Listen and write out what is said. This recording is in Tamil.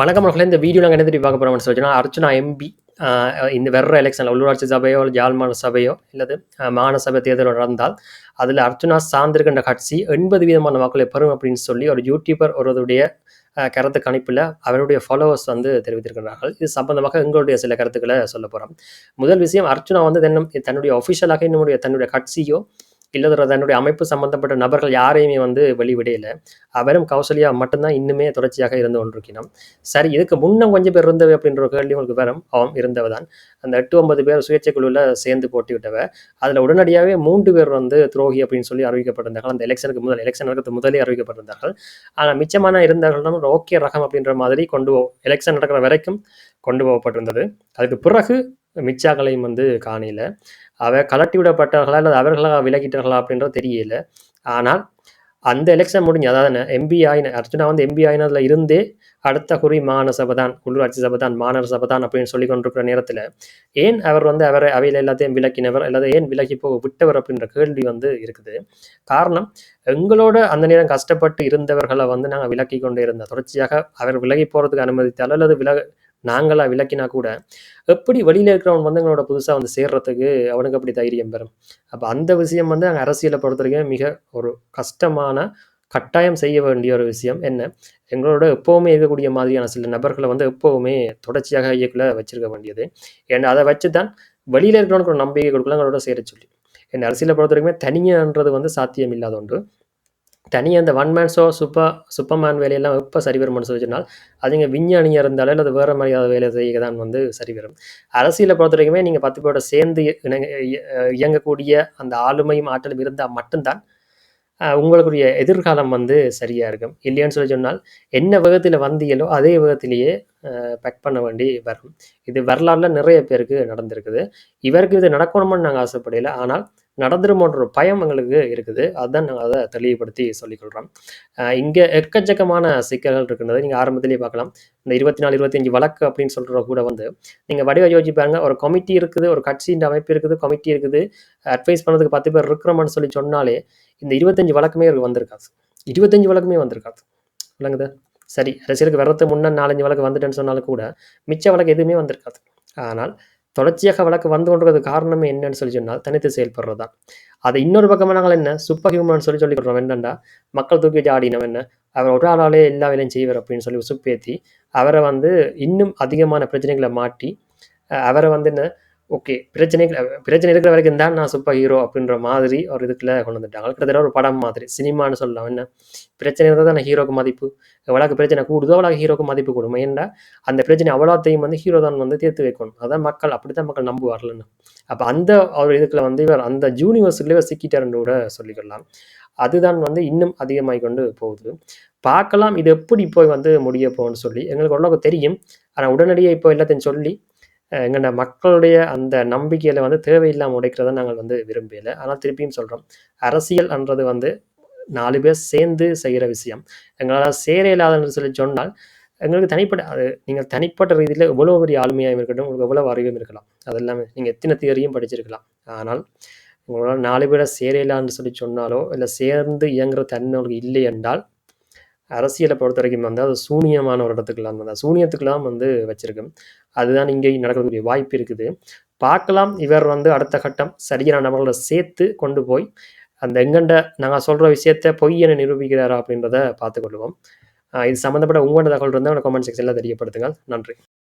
வணக்கம் மக்களே இந்த வீடியோ நாங்கள் என்ன திருப்பி பார்க்க போகிறோம்னு அர்ச்சனா எம்பி இந்த வர்ற எலெக்ஷனில் உள்ளூராட்சி சபையோ இல்லை ஜாழ்மான சபையோ இல்லது மாநசபை சபை தேர்தல் நடந்தால் அதில் அர்ச்சனா சார்ந்திருக்கின்ற கட்சி எண்பது வீதமான மக்களை பெறும் அப்படின்னு சொல்லி ஒரு யூடியூபர் ஒருவருடைய கருத்து கணிப்பில் அவருடைய ஃபாலோவர்ஸ் வந்து தெரிவித்திருக்கிறார்கள் இது சம்பந்தமாக எங்களுடைய சில கருத்துக்களை சொல்ல போகிறோம் முதல் விஷயம் அர்ச்சனா வந்து தென்னும் தன்னுடைய ஒஃபிஷியலாக என்னுடைய தன்னுடைய கட்சியோ இல்லது தன்னுடைய அமைப்பு சம்பந்தப்பட்ட நபர்கள் யாரையுமே வந்து வெளிவிடையில அவரும் கௌசல்யா மட்டும்தான் இன்னுமே தொடர்ச்சியாக இருந்து கொண்டிருக்கணும் சரி இதுக்கு முன்ன கொஞ்சம் பேர் இருந்தவை அப்படின்ற ஒரு கேள்வி உங்களுக்கு வரும். அவன் இருந்தவ தான் அந்த எட்டு ஒன்பது பேர் சுயேட்சை குழுவில் சேர்ந்து போட்டி விட்டவ அதில் உடனடியாகவே மூன்று பேர் வந்து துரோகி அப்படின்னு சொல்லி அறிவிக்கப்பட்டிருந்தார்கள். அந்த எலெக்ஷனுக்கு முதல் எலெக்ஷன் நடக்கிறது முதலே அறிவிக்கப்பட்டிருந்தார்கள். ஆனால் மிச்சமான இருந்தவர்கள் ஓகே ரகம் அப்படின்ற மாதிரி கொண்டு போ எலெக்ஷன் நடக்கிற வரைக்கும் கொண்டு போகப்பட்டிருந்தது. அதுக்கு பிறகு மிச்சாக்களையும் வந்து காணையில் அவ கலட்டி விடப்பட்டார்களா அல்லது அவர்களாக விலகிட்டார்களா அப்படின்றது தெரியல. ஆனால் அந்த எலெக்ஷன் முடிஞ்சு அதாவது எம்பி ஆயின அர்ஜுனா வந்து எம்பி ஆயினதில் இருந்தே அடுத்த குறி மாகாண சபை தான் உள்ளூராட்சி சபை தான் மாநகர சபை தான் அப்படின்னு சொல்லி கொண்டிருக்கிற நேரத்தில் ஏன் அவர் வந்து அவரை அவையில் எல்லாத்தையும் விலக்கினவர் அல்லது ஏன் விலகி போக விட்டவர் அப்படின்ற கேள்வி வந்து இருக்குது. காரணம் எங்களோட அந்த நேரம் கஷ்டப்பட்டு இருந்தவர்களை வந்து நாங்கள் விலக்கி கொண்டே இருந்தோம். தொடர்ச்சியாக அவர் விலகி போகிறதுக்கு அனுமதித்தாலோ அல்லது விலக நாங்களா விளக்கினா கூட எப்படி வெளியில் இருக்கிறவன் வந்து எங்களோட புதுசாக வந்து சேர்றதுக்கு அவனுக்கு அப்படி தைரியம் பெறும் அப்போ அந்த விஷயம் வந்து அங்கே அரசியலை பொறுத்த வரைக்கும் மிக ஒரு கஷ்டமான கட்டாயம் செய்ய வேண்டிய ஒரு விஷயம். என்ன? எங்களோட எப்போவுமே இருக்கக்கூடிய மாதிரியான சில நபர்களை வந்து எப்போவுமே தொடர்ச்சியாக இயக்குள்ள வச்சிருக்க வேண்டியது. ஏன்னா அதை வச்சு தான் வெளியில் இருக்கிறவனுக்கு ஒரு நம்பிக்கை கொடுக்கலாம் எங்களோட சேர சொல்லி. என்ன அரசியலை பொறுத்த வரைக்குமே தனியன்றது வந்து சாத்தியம் இல்லாத ஒன்று. தனியாக அந்த one man show super Superman வேலையெல்லாம் எப்போ சரி வரும்னு சொல்லி சொன்னால் விஞ்ஞானியாக இருந்தாலும் அல்லது வேறு மாதிரி ஏதாவது வேலை செய்ய தான் வந்து சரி வரும். அரசியலை பொறுத்த வரைக்குமே நீங்கள் பத்து பேரோட சேர்ந்து இணங்க இயங்கக்கூடிய அந்த ஆளுமையும் ஆற்றலும் இருந்தால் மட்டும்தான் அஹ், உங்களுடைய எதிர்காலம் வந்து சரியாக இருக்கும். இல்லையான்னு சொல்லி சொன்னால் என்ன வேகத்தில் வந்தியலோ அதே வேகத்திலேயே பேக் பண்ண வேண்டி வரும். இது வரலாறுல நிறைய பேருக்கு நடந்திருக்குது. இவருக்கு இது நடக்கணும்னு நாங்கள் ஆசைப்படையில ஆனால் நடந்துருமோன்ற பயம் எங்களுக்கு இருக்குது. அதுதான் நாங்கள் அதை தெளிவுபடுத்தி சொல்லிக்கொள்கிறோம் இங்கே எக்கச்சக்கமான சிக்கல்கள் இருக்கின்றது. நீங்கள் ஆரம்பத்திலேயே பார்க்கலாம். இந்த இருபத்தி நாலு இருபத்தஞ்சு வழக்கு அப்படின்னு சொல்கிற கூட வந்து நீங்கள் வடிவ யோசிச்சு பாருங்க. ஒரு கமிட்டி இருக்குது ஒரு கட்சியின் அமைப்பு இருக்குது கமிட்டி இருக்குது. அட்வைஸ் பண்ணதுக்கு பத்து பேர் இருக்கிறோம்னு சொல்லி சொன்னாலே இந்த இருபத்தஞ்சு வழக்குமே வந்திருக்காது. இருபத்தஞ்சு வழக்குமே வந்திருக்காது. விளங்குது? சரி அரசியலுக்கு வர்றதுக்கு முன்னே நாலஞ்சு வழக்கு வந்துட்டேன்னு சொன்னாலும் கூட மிச்ச வழக்கு எதுவுமே வந்திருக்காது. ஆனால் தொடர்ச்சியாக வழக்கு வந்து கொண்டிருக்கிறது காரணமே என்னன்னு சொல்லி சொன்னால் தனித்து செயல்படுறது தான் அதை இன்னொரு பக்கமாக நாங்கள் என்ன? சூப்பர் ஹியூமன் சொல்லி சொல்லி கொடுறோம் என்னண்டா? மக்கள் தூக்கி வச்சு ஆடினவன் என்ன? அவர் ஒரு ஆளாலே எல்லா வேலையும் செய்வார் அப்படின்னு சொல்லி உசுப்பேத்தி அவரை வந்து இன்னும் அதிகமான பிரச்சனைகளை மாட்டி அவரை வந்து என்ன? ஓகே பிரச்சனை பிரச்சனை இருக்கிற வரைக்கும் தான் நான் சூப்பர் ஹீரோ அப்படின்ற மாதிரி ஒரு இதுக்குள்ள கொண்டு வந்துட்டாங்க. கிட்டத்தட்ட ஒரு படம் மாதிரி சினிமான்னு சொல்லலாம். என்ன? பிரச்சனை இருந்தால் தான் ஹீரோக்கு மதிப்பு? எவ்வளோக்கு பிரச்சனை கூடுதோ அவ்வளோ ஹீரோக்கு மதிப்பு கூடும். ஏன்னா அந்த பிரச்சனை அவ்வளோத்தையும் வந்து ஹீரோ தான் வந்து தீர்த்து வைக்கணும். அதான் மக்கள் அப்படி தான் மக்கள் நம்புவார்லன்னு அப்போ அந்த ஒரு இதுக்குள்ள வந்து இவர் அந்த யூனிவர்ஸுக்குள்ளே சிக்கிட்டாருன்னு கூட சொல்லிக்கலாம். அதுதான் வந்து இன்னும் அதிகமாகி கொண்டு போகுது. பார்க்கலாம் இது எப்படி போய் வந்து முடிய போகும்னு சொல்லி எங்களுக்கு ஓரளவுக்கு தெரியும். ஆனால் உடனடியாக இப்போ எல்லாத்தையும் சொல்லி எங்கள்ட மக்களுடைய அந்த நம்பிக்கையில் வந்து தேவையில்லாமல் உடைக்கிறத நாங்கள் வந்து விரும்பலை ஆனால் திருப்பியும் சொல்கிறோம் அரசியல்ன்றது வந்து நாலு பேர் சேர்ந்து செய்கிற விஷயம். எங்களால் சேர இல்லாதன்னு சொல்லி சொன்னால் எங்களுக்கு தனிப்பட்ட அது நீங்கள் தனிப்பட்ட ரீதியில் எவ்வளோ பெரிய ஆளுமையாக இருக்கட்டும் உங்களுக்கு எவ்வளோ அறிவும் இருக்கலாம். அது எல்லாமே நீங்கள் எத்தனை தியரியும் படிச்சிருக்கலாம். ஆனால் உங்களால் நாலு பேரை சேரலான்னு சொல்லி சொன்னாலோ இல்லை சேர்ந்து இயங்குற தன்மை உங்களுக்கு இல்லை என்றால் அரசியலை பொறுத்த வரைக்கும் வந்து அது சூனியமான ஒரு இடத்துக்கெல்லாம் வந்து சூனியத்துக்கெல்லாம் வந்து வச்சிருக்கும் அதுதான் இங்கே நடக்கக்கூடிய வாய்ப்பு இருக்குது. பார்க்கலாம். இவர் வந்து அடுத்த கட்டம் சரியான நபர்களை சேர்த்து கொண்டு போய் அந்த எங்கண்ட நாங்கள் சொல்கிற விஷயத்த பொய் என நிரூபிக்கிறாரா அப்படின்றத பார்த்துக்கொள்வோம் இது சம்மந்தப்பட்ட உங்களோட தகவல் இருந்தால் கமெண்ட் செக்ஷனில் தெரியப்படுத்துங்கள். நன்றி.